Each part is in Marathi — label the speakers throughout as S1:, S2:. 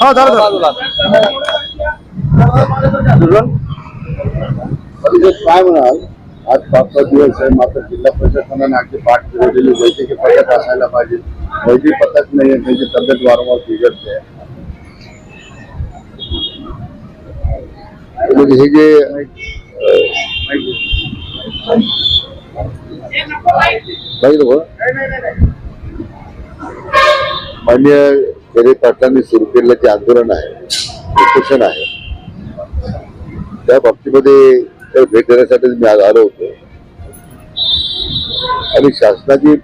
S1: हो झालं झालं
S2: काय म्हणाल आज पाच पाच दिवस आहे मात्र जिल्हा प्रशासनाने अगदी पाठ फिरवलेली वैद्यकीय पथक असायला पाहिजे वैद्यकीय पथक नाही आहे त्यांची तब्येत वारंवार बिघडते म्हणजे हे जे पाहिजे हो मान्य खेडे पाटलांनी सुरू केलेलं जे आंदोलन आहे उपोषण आहे त्या बाबतीमध्ये तर भेट देण्यासाठी मी आज आलो होतो. आणि शासनाची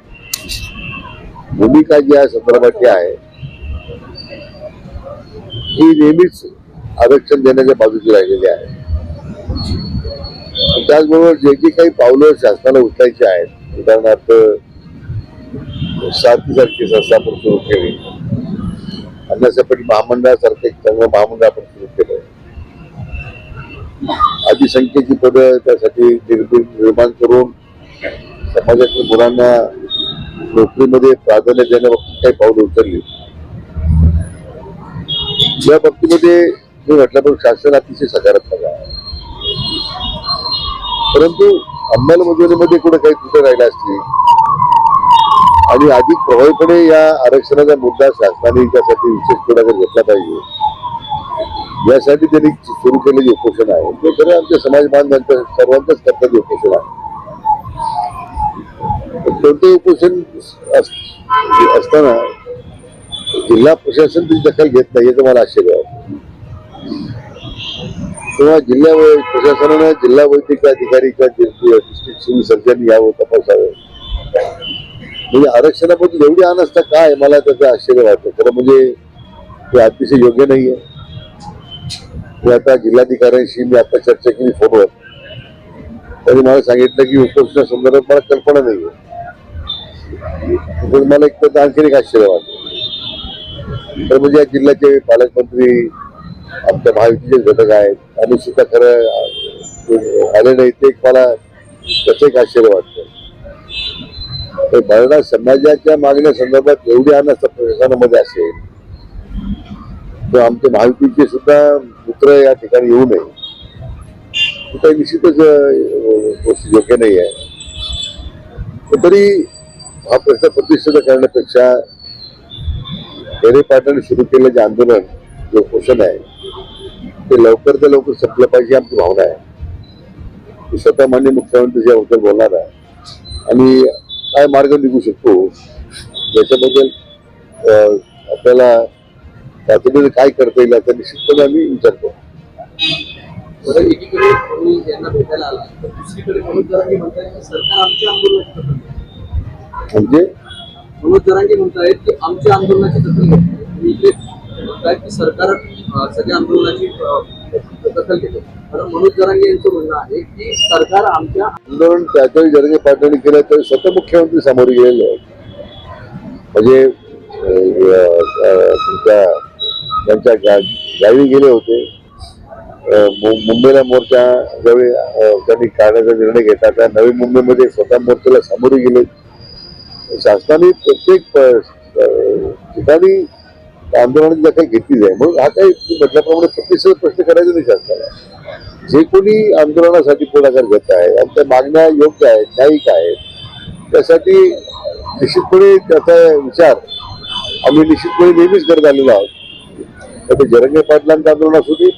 S2: भूमिका जी या संदर्भातली आहे ही नेहमीच आरक्षण देण्याच्या बाजूची राहिलेली आहे. त्याचबरोबर जे जी काही पावलं शासनाला उचलायची आहेत उदाहरणार्थ म्हणजे सारखी संस्था आपण सुरू केली. अन्नासाठी महामंडळासारखं एक चांगलं महामंडळ आपण सुरू केलं. आधी संख्येची पदं त्यासाठी निर्मिती निर्माण करून समाजातील मुलांना नोकरीमध्ये प्राधान्य देण्याबाबतीत काही पावलं उचलली. या बाबतीमध्ये मी म्हटल्याप्रमाणे शासन अतिशय सकारात्मक आहे. परंतु अंमलबजावणीमध्ये कुठे काही कुठं राहिलं असतील? आणि अधिक प्रभावीपणे या आरक्षणाचा मुद्दा शासनाने त्यासाठी विशेष पुढाकार घेतला पाहिजे. यासाठी त्यांनी सुरू केलेले उपोषण आहे. ते खरं आमच्या समाज बांधवांचं सर्वांचंच कर्तव्य उपोषण आहे. पण कोणते उपोषण असताना जिल्हा प्रशासन त्याची दखल घेत नाही याचं मला आश्चर्य वाटतं. तेव्हा जिल्हा वै- प्रशासनानं जिल्हा वैद्यकीय अधिकारी किंवा डिस्ट्रिक्ट सिव्हिल सर्जन यावं तपासावं. म्हणजे आरक्षणाबद्दल एवढी अनास्था काय? मला त्याचं आश्चर्य वाटतं. खरं म्हणजे ते अतिशय योग्य नाहीये. मी आता जिल्हाधिकाऱ्यांशी मी आता चर्चा केली फोनवर. त्यांनी मला सांगितलं की उपोषणा संदर्भात मला कल्पना नाहीये. तर मला एक तर आणखीन एक आश्चर्य वाटतं. तर म्हणजे या जिल्ह्याचे पालकमंत्री आमच्या महायुतीचे घटक आहेत. आणि सुद्धा खरं आले नाही ते एक मला त्याचं एक आश्चर्य वाटतं. मराठा समाजाच्या मागण्या संदर्भात एवढी अनास्था प्रशासनामध्ये असेल तर आमचे महायुतीचे सुद्धा मित्र या ठिकाणी येऊ नये. काही निश्चितच गोष्टी गोष्ट योग्य नाही आहे. तरी हा प्रश्न प्रतिष्ठित करण्यापेक्षा हेरे पाटलांनी सुरू केलेलं जे आंदोलन जे पोषण आहे ते लवकर ते लवकर संपलं पाहिजे आमची भावना आहे. स्वतः मान्य मुख्यमंत्री याबद्दल बोलणार आहे. आणि काय मार्ग निघू शकतो? याच्याबद्दल आपल्याला तातडीने काय करता येईल याचा निश्चितपणे आम्ही विचार करू
S3: बरं एकीकडे तुम्ही यांना भेटायला आला तर दुसरीकडे मनोज जरांगे म्हणतायत की सरकार आमच्या आंदोलनाची दखल घेतंय.
S2: म्हणजे?
S3: मनोज जरांगे म्हणतायत की आमच्या आंदोलनाची दखल घेतली तुम्ही इकडे म्हणतायत की सरकार सगळ्या आंदोलनाची दखल घेते मनोज जरांगे यांचं म्हणणं आहे की सरकार आमच्या
S2: आंदोलन त्याच्यावेळी जरंगे पाटलांनी केलं तर स्वतः मुख्यमंत्री समोर गेलेले आहेत. म्हणजे तुमच्या त्यांच्या गावी गेले होते. मुंबईला मोर्चा ज्यावेळी त्यांनी काढण्याचा निर्णय घेतला त्या नवी मुंबईमध्ये स्वतः मोर्चाला सामोरे गेले. शासनाने प्रत्येक अं, ठिकाणी आंदोलनाची दखल घेतली जाईल म्हणून हा काही म्हटल्याप्रमाणे प्रतिष्ठित प्रश्न करायचा नाही शासनाला. जे कोणी आंदोलनासाठी पुढाकार घेत आहे आमच्या मागण्या योग्य आहेत न्यायिक आहेत त्यासाठी निश्चितपणे त्याचा विचार आम्ही निश्चितपणे नेहमीच करत आलेलो आहोत. तर जरंगे पाटलांचं आंदोलन असू दे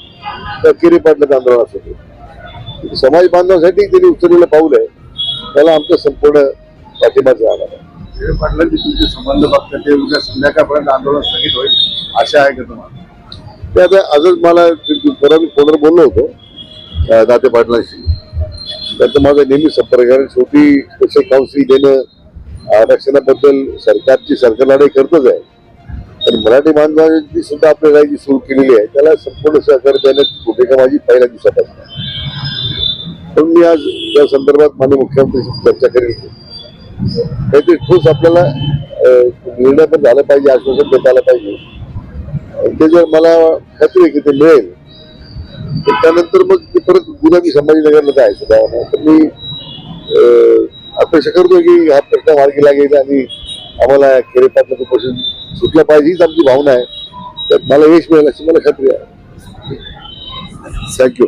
S2: तर किरी पाटलांचं आंदोलन असू दे. समाज बांधवासाठी त्यांनी उचललेलं पाऊल आहे. त्याला आमचं संपूर्ण पाठिंबाच राहणार आहे.
S1: पाटलांचे तुमचे संबंध बघता ते उद्या संध्याकाळपर्यंत आंदोलन स्थगित होईल आशा आहे का तुम्हाला?
S2: ते आता आजच मला परवा मी फोनवर बोललो होतो. दाते पाटलांशी. त्यांचा माझा नेहमी संपर्क कारण शेवटी स्पेशल काउन्सिल देणं आरक्षणाबद्दल सरकारची सरकार लढाई करतच आहे. पण मराठी बांधवांची सुद्धा आपली लढाई जी सुरू केलेली आहे त्याला संपूर्ण सहकार्य देण्याची भूमिका माझी पहिल्या दिवसापासून पण मी आज या संदर्भात माननीय मुख्यमंत्र्यांशी चर्चा करेल. काहीतरी ठोस आपल्याला निर्णय पण झाला पाहिजे आश्वासन देता आलं पाहिजे. ते जर मला खात्री आहे की ते मिळेल. त्यानंतर मग ते परत गुलाबी संभाजीनगरला जायचं गावाला. तर मी अं, अपेक्षा करतोय की हा प्रश्न मार्गी लागेल आणि आम्हाला खेडेपातलं कुपोषण सुटला पाहिजे हीच आमची भावना आहे. त्यात मला यश मिळेल अशी मला खात्री आहे. थँक्यू